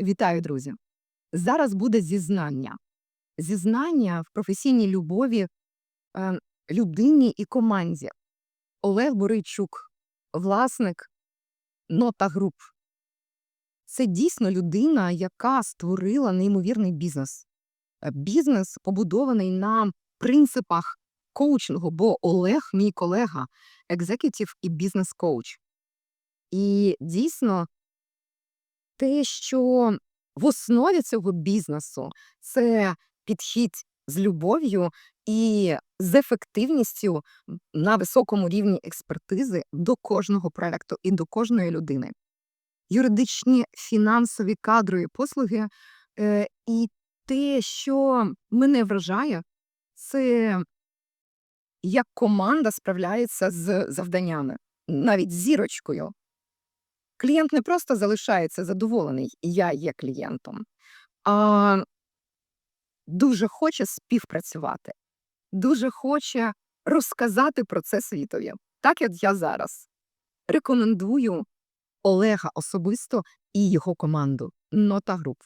Вітаю, друзі! Зараз буде зізнання. Зізнання в професійній любові е, людині і команді. Олег Борийчук, власник Нота Груп. Це дійсно людина, яка створила неймовірний бізнес. Е, Бізнес побудований на принципах коучингу, бо Олег, мій колега, екзекютів і бізнес-коуч. І дійсно, те, що в основі цього бізнесу це підхід з любов'ю і з ефективністю на високому рівні експертизи до кожного проекту і до кожної людини. Юридичні, фінансові, кадрові послуги. Е, і те, що мене вражає, це як команда справляється з завданнями, навіть зірочкою. Клієнт не просто залишається задоволений, я є клієнтом, а дуже хоче співпрацювати, дуже хоче розказати про це світові. Так як я зараз рекомендую Олега особисто і його команду Нота Груп.